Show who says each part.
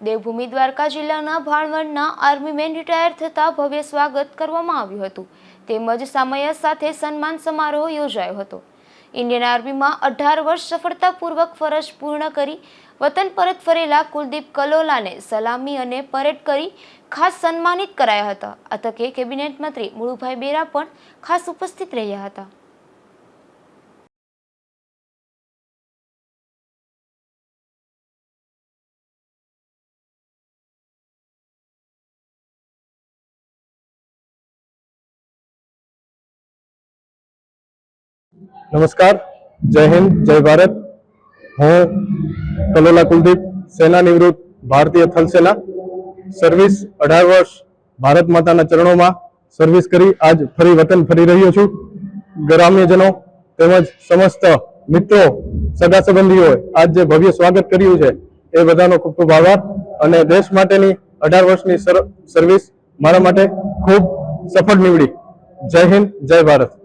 Speaker 1: દેવભૂમિ દ્વારકા જિલ્લાના ભાણવડના army main retire થતા ભવ્ય સ્વાગત કરવામાં આવ્યું હતું. તેમજ સામૈયા સાથે સન્માન સમારોહ યોજાયો હતો. ઇન્ડિયન આર્મીમાં અઢાર વર્ષ સફળતાપૂર્વક ફરજ પૂર્ણ કરી વતન પરત ફરેલા કુલદીપ કલોલાને સલામી અને પરેડ કરી ખાસ સન્માનિત કરાયા હતા. આ કેબિનેટ મંત્રી મુળુભાઈ બેરા પણ ખાસ ઉપસ્થિત રહ્યા હતા.
Speaker 2: નમસ્કાર. જય હિન્દ, જય ભારત. હું કલોલા કુલદીપ, સેના નિવૃત્ત ભારતીય થલ સેના. સર્વિસ અઢાર વર્ષ ભારત માતાના ચરણોમાં સર્વિસ કરી આજ ફરી વતન ફરી રહ્યો છું. ગ્રામ્યજનો તેમજ સમસ્ત મિત્રો સગા સંબંધીઓએ આજ જે ભવ્ય સ્વાગત કર્યું છે, એ બધાનો ખૂબ ખૂબ આભાર. અને દેશ માટેની અઢાર વર્ષની સર- સર્વિસ મારા માટે ખૂબ સફળ નીવડી. જય હિન્દ, જય ભારત.